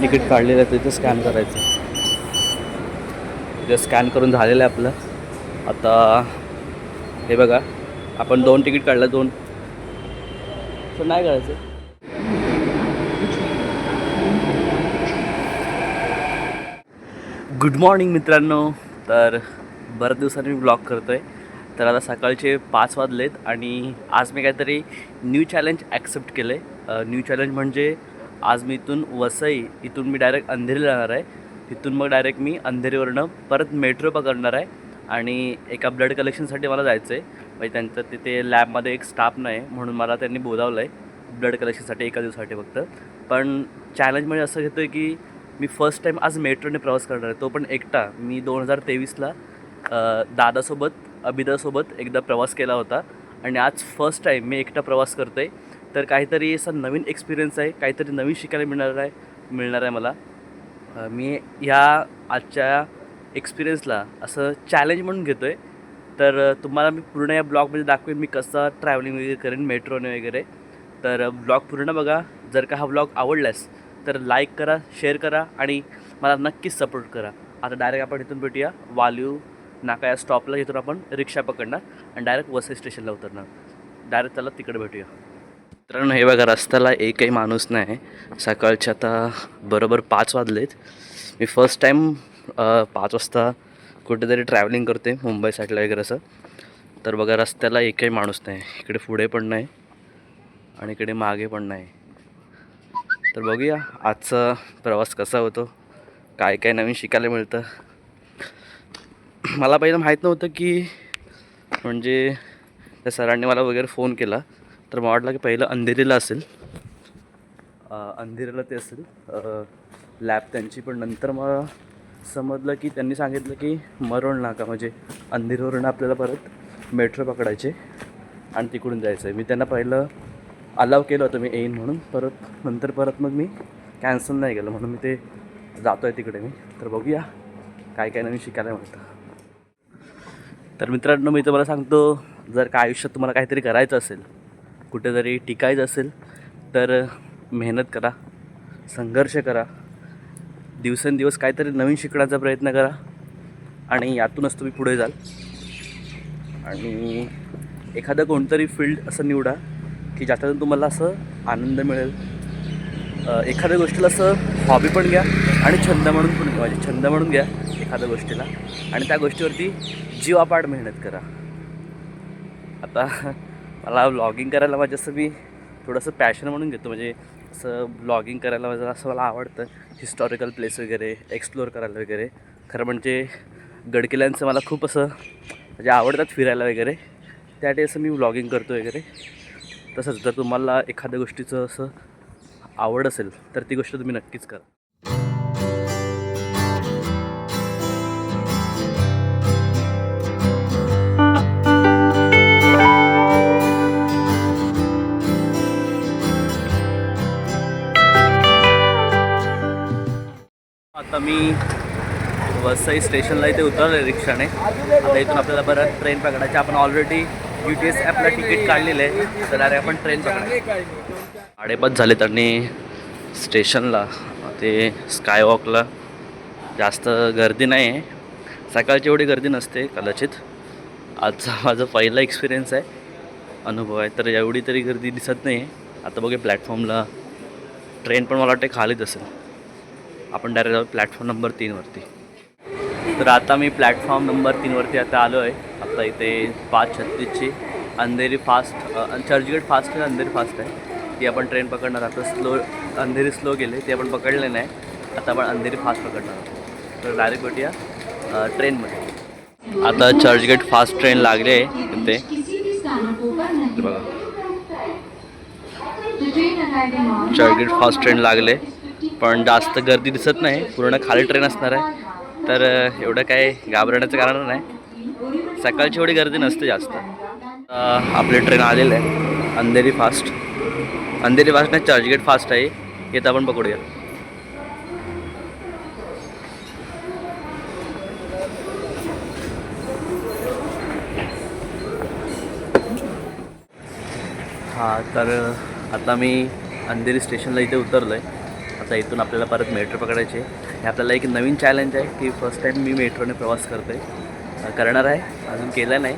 Ticket काढलेलं आहे तिथे स्कॅन करायचं. तिथे स्कॅन करून झालेलं आहे आपलं. आता हे बघा आपण दोन तिकीट काढलं दोन. तर नाही करायचं. गुड मॉर्निंग मित्रांनो. तर बऱ्याच दिवसांनी मी ब्लॉग करतो आहे तर आता सकाळचे पाच वाजलेत आणि आज मी काहीतरी न्यू चॅलेंज ॲक्सेप्ट केलं आहे न्यू चॅलेंज म्हणजे आज मी इथून वसई इथून मी डायरेक्ट अंधेरीला जाणार आहे. तिथून मग डायरेक्ट मी अंधेरीवरनं परत मेट्रो पकडणार आहे. आणि एका ब्लड कलेक्शनसाठी मला जायचं आहे म्हणजे त्यांचं तिथे लॅबमध्ये एक स्टाफ नाही म्हणून मला त्यांनी बोलावलं आहे ब्लड कलेक्शनसाठी एका दिवसासाठी फक्त. पण चॅलेंज म्हणजे असं घेतो आहे की मी फर्स्ट टाईम आज मेट्रोने प्रवास करणार आहे. तो पण एकटा. मी दोन हजार तेवीसला दादासोबत अभिदासोबत एकदा प्रवास केला होता. आणि आज फर्स्ट टाईम मी एकटा प्रवास करतो आहे तर काहीतरी असा नवीन एक्सपिरियन्स आहे काहीतरी नवीन शिकायला मिळणार आहे मिळणार आहे मला. मी ह्या आजच्या एक्सपिरियन्सला असं चॅलेंज म्हणून घेतो आहे तर तुम्हाला मी पूर्ण या ब्लॉगमध्ये दाखवेन मी कसं ट्रॅव्हलिंग वगैरे करेन मेट्रोने वगैरे. तर ब्लॉग पूर्ण बघा. जर का हा ब्लॉग आवडल्यास तर लाईक करा शेअर करा आणि मला नक्कीच सपोर्ट करा. आता डायरेक्ट आपण इथून भेटूया. वाल्यू नाका या स्टॉपला इथून आपण रिक्षा पकडणार आणि डायरेक्ट वसई स्टेशनला उतरणार. डायरेक्ट त्याला तिकडे भेटूया. मित्रांनो हे बघा रस्त्याला एकही माणूस नाही. सकाळचे आता बरोबर पाच वाजलेत. मी फर्स्ट टाईम पाच वाजता कुठेतरी ट्रॅव्हलिंग करते मुंबई साईडला वगैरे असं. तर बघा रस्त्याला एकही माणूस नाही. इकडे पुढे पण नाही आणि इकडे मागे पण नाही. तर बघूया आजचा प्रवास कसा होतो? काय काय नवीन शिकायला मिळतं? मला पहिलं माहीत नव्हतं की म्हणजे त्या सरांनी मला वगैरे फोन केला. तर मला वाटलं की पहिलं अंधेरीला असेल. अंधेरीला ते असेल. लॅब त्यांची. पण नंतर मला समजलं की त्यांनी सांगितलं की मरोण नाका. म्हणजे अंधेरीवरून आपल्याला परत मेट्रो पकडायचे आणि तिकडून जायचं आहे मी त्यांना पहिलं अलाव केलं होतं मी येईन म्हणून. परत नंतर परत मग मी कॅन्सल नाही केलं. म्हणून मी ते जातो आहे तिकडे मी. तर बघूया काय काय नवीन शिकायला मिळतं. तर मित्रांनो मी तुम्हाला सांगतो जर का आयुष्यात तुम्हाला काहीतरी करायचं असेल कुठेतरी टिकायचं असेल तर मेहनत करा संघर्ष करा दिवसेंदिवस काहीतरी नवीन शिकण्याचा प्रयत्न करा आणि यातूनच तुम्ही पुढे जाल. आणि एखादं कोणतरी फील्ड असं निवडा की ज्याच्यातून तुम्हाला असं आनंद मिळेल. एखाद्या गोष्टीला असं हॉबी पण घ्या आणि छंद म्हणून पण घ्या म्हणजे छंद म्हणून घ्या एखाद्या गोष्टीला. आणि त्या गोष्टीवरती जीवापाड मेहनत करा. आता मला ब्लॉगिंग करायला माझं असं मी थोडंसं पॅशन म्हणून घेतो. म्हणजे असं ब्लॉगिंग करायला माझं असं मला आवडतं. हिस्टॉरिकल प्लेस वगैरे एक्सप्लोअर करायला वगैरे. खरं म्हणजे गडकिल्ल्यांचं मला खूप असं म्हणजे आवडतात फिरायला वगैरे. त्यासाठी असं मी ब्लॉगिंग करतो वगैरे. तसंच जर तुम्हाला एखाद्या गोष्टीचं असं आवड असेल तर ती गोष्ट तुम्ही नक्कीच करा. आता मी वसई स्टेशनला इथे उतरलो रिक्षाने. आता इथून आपल्याला परत ट्रेन पकडायची. आपण ऑलरेडी यू टी एस ॲपला तिकीट काढलेलं आहे. तर अरे आपण ट्रेन पकडायची. साडेपाच झाले आणि स्टेशनला. ते स्कायवॉकला जास्त गर्दी नाही आहे सकाळची एवढी गर्दी नसते कदाचित. आजचा माझा पहिला एक्सपिरियन्स आहे. अनुभव आहे. तर एवढी तरी गर्दी दिसत नाही आहे आता बघे प्लॅटफॉर्मला ट्रेन पण मला वाटते खालीच असेल. आपण डायरेक्ट प्लॅटफॉर्म नंबर तीनवरती तर आता मी प्लॅटफॉर्म नंबर तीनवरती आता आलो आहे आता इथे पाच छत्तीसची. अंधेरी फास्ट चर्चगेट फास्ट आहे अंधेरी फास्ट आहे. ती आपण ट्रेन पकडणार आता स्लो अंधेरी स्लो गेले ते आपण पकडले नाही. आता आपण अंधेरी फास्ट पकडणार आहोत. तर डायरेक्ट भेटूया ट्रेनमध्ये आता चर्चगेट फास्ट ट्रेन लागली आहे इथे. बघा. चर्चगेट फास्ट ट्रेन लागले. पण जास्त गर्दी दिसत नाही. पूर्ण खाली ट्रेन असणार आहे. तर एवढं काय घाबरण्याचं कारण नाही. सकाळची एवढी गर्दी नसते जास्त. आपली ट्रेन आलेलं आहे. अंधेरी फास्ट अंधेरी फास्ट नाही चर्चगेट फास्ट आहे. येतं आपण पकडूया हां तर आता मी अंधेरी स्टेशनला इथे उतरलो आहे आता इथून आपल्याला परत मेट्रो पकडायची आहे. हे आपल्याला एक नवीन चॅलेंज आहे की फर्स्ट टाईम मी मेट्रोने प्रवास करतो आहे करणार आहे. अजून केलं नाही.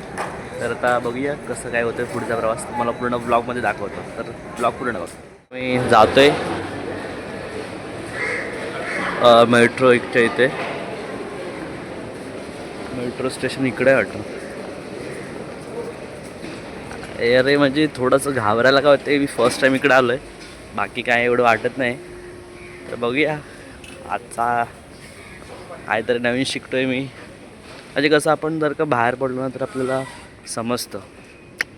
तर आता बघूया कसं काय होतं पुढचा प्रवास. तुम्हाला पूर्ण ब्लॉगमध्ये दाखवतो. तर ब्लॉग पूर्ण बघ. मी जातो आहे मेट्रो इकच्या इथे. मेट्रो स्टेशन इकडे आहे वाटतं. अरे म्हणजे थोडंसं घाबरायला काय होते मी फर्स्ट टाईम इकडे आलो आहे बाकी काय एवढं वाटत नाही. तर बघूया. आजचा काहीतरी नवीन शिकतो आहे मी. म्हणजे कसं आपण जर का बाहेर पडलो ना तर आपल्याला समजतं.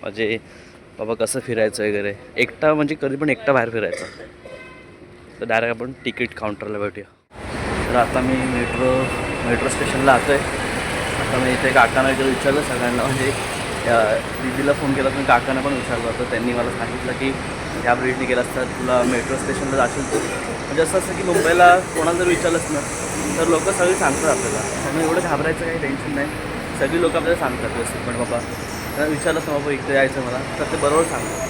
म्हणजे बाबा कसं फिरायचं वगैरे. एकटा म्हणजे कधी पण एकटा बाहेर फिरायचं. तर डायरेक्ट आपण तिकीट काउंटरला भेटूया. तर आता मी मेट्रो मेट्रो स्टेशनला आतो आहे आता मी इथे काकांना वगैरे विचारलं सगळ्यांना. म्हणजे दीदीला फोन केला पण काकांना पण विचारलं. होतं त्यांनी मला सांगितलं की ह्या ब्रिजने गेला असता तुला मेट्रो स्टेशनला जाशील तू. म्हणजे असं असं की मुंबईला कोणाला जर विचारलंच ना तर लोक सगळी सांगतात आपल्याला. त्यामुळे एवढं घाबरायचं काही टेन्शन नाही. सगळी लोक आपल्याला सांगतात व्यवस्थित. पण बाबा त्यांना विचारलंच ना बाबा इकडे यायचं मला तर ते बरोबर सांगतात.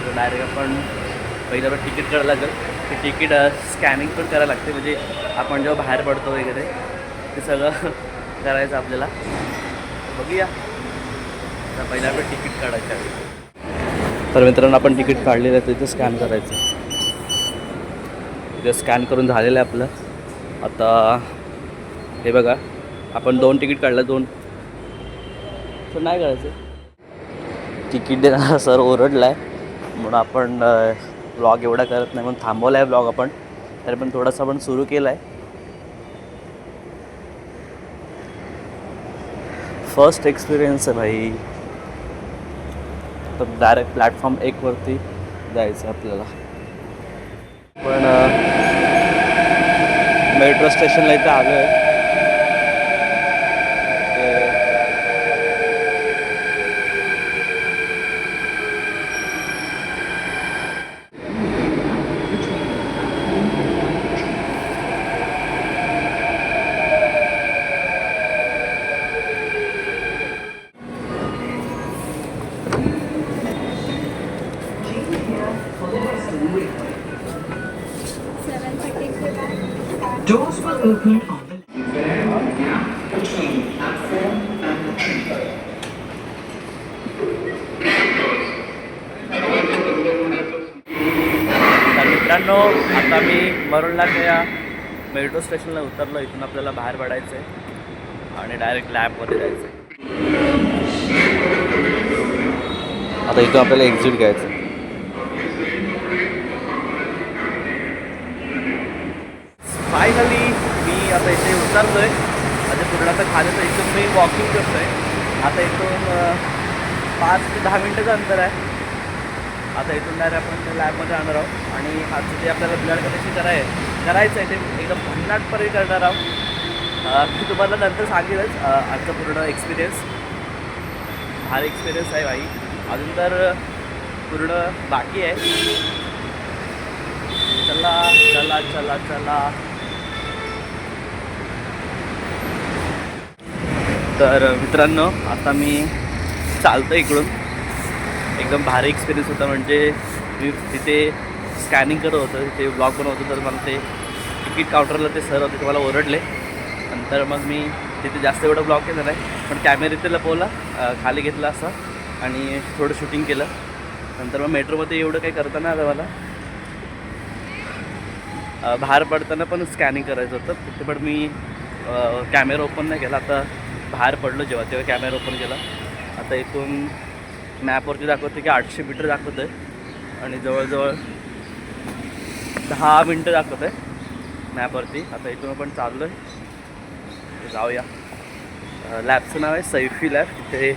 तर डायरेक्ट आपण पहिलं आपण तिकीट करायला लागेल. ते तिकीट स्कॅनिंग पण करायला लागते. म्हणजे आपण जेव्हा बाहेर पडतो वगैरे ते सगळं करायचं आपल्याला. बघूया. तर पहिलं आपण तिकीट काढायचं आहे. तर मित्रांनो आपण तिकीट काढलेलं आहे तिथे स्कॅन करायचं. तिथे स्कॅन करून झालेलं आहे आपलं. आता हे बघा आपण दोन तिकीट काढलं दोन. तर नाही करायचं तिकीट देणारा सर ओरडला आहे म्हणून आपण ब्लॉग एवढा करत नाही म्हणून थांबवला आहे ब्लॉग आपण. तरी पण थोडासा आपण सुरू केला आहे फर्स्ट एक्सपिरियन्स आहे भाई. तर डायरेक्ट प्लॅटफॉर्म एकवरती जायचं आपल्याला. पण मेट्रो स्टेशनला इथे आलो आहे The तर मित्रांनो आता मी मरुणला या मेट्रो स्टेशनला उतरलो इथून आपल्याला बाहेर पडायचं आहे आणि डायरेक्ट लॅबमध्ये जायचं आहे आता इथून आपल्याला एक्झिट घ्यायचं. फायनली आता इथे उतरलो आहे माझ्या म्हणजे पूर्ण आता खाण्याचं इथून मी वॉकिंग करतो आहे आता इथून पाच ते दहा मिनटाचं अंतर आहे. आता इथून डायरेक्ट आपण लॅबमध्ये आणणार आहोत. आणि आजचं जे आपल्याला ब्लड कनेक्शन कराय करायचं आहे ते एकदम भन्नाटपणे करणार आहोत. मी तुम्हाला नंतर सांगेलच. आजचा पूर्ण एक्सपिरियन्स भारी एक्सपिरियन्स आहे भाई. अजून तर पूर्ण बाकी आहे. चला चला चला चला. तर मित्रांनो आता मी चालतो इकडून. एकदम भारी एक्सपिरियन्स होता म्हणजे मी तिथे स्कॅनिंग करत होतं तिथे ब्लॉग बनवत होतं तर मला ते तिकीट काउंटरला ते सर होते ते मला ओरडले. नंतर मग मी तिथे जास्त एवढं ब्लॉग केलं नाही पण कॅमेरा इथे लपवला खाली घेतला असा आणि थोडं शूटिंग केलं. नंतर मग मेट्रोमध्ये एवढं काही करता नाही आलं मला. बाहेर पडताना पण स्कॅनिंग करायचं होतं तिथे पण मी कॅमेरा ओपन नाही केला. आता बाहेर पडलो जेव्हा तेव्हा कॅमेरा ओपन केला. आता इथून मॅपवरती दाखवते की आठशे मीटर दाखवतं आहे आणि जवळजवळ दहा मिनटं दाखवत आहे मॅपवरती आता इथून आपण चाललो आहे जाऊया. लॅबचं नाव आहे सैफी लॅब तिथे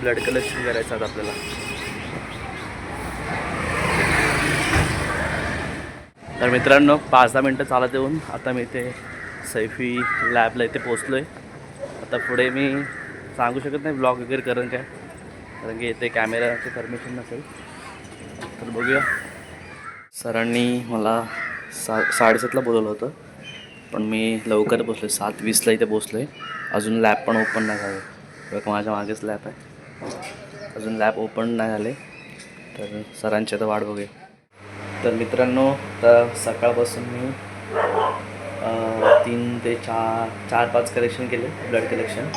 ब्लड कलेक्शन करायचं आहे आपल्याला. तर मित्रांनो पाच दहा मिनटं चालत येऊन आता मी इथे सैफी लॅबला इथे पोचलो आहे आता पुढे मी सांगू शकत नाही ब्लॉग वगैरे करेन काय कारण की येते कॅमेराचे परमिशन नसेल. तर बघूया. सरांनी मला सा साडेसातला बोलवलं होतं. पण मी लवकर पोचलो सात वीसला इथे पोचलो आहे अजून लॅब पण ओपन नाही झाले. बघा माझ्या मागेच लॅब आहे. अजून लॅब ओपन नाही झाले. तर सरांची आता वाट बघूया. तर मित्रांनो तर सकाळपासून मी तीन ते चार चार पाच कलेक्शन केले ब्लड कलेक्शन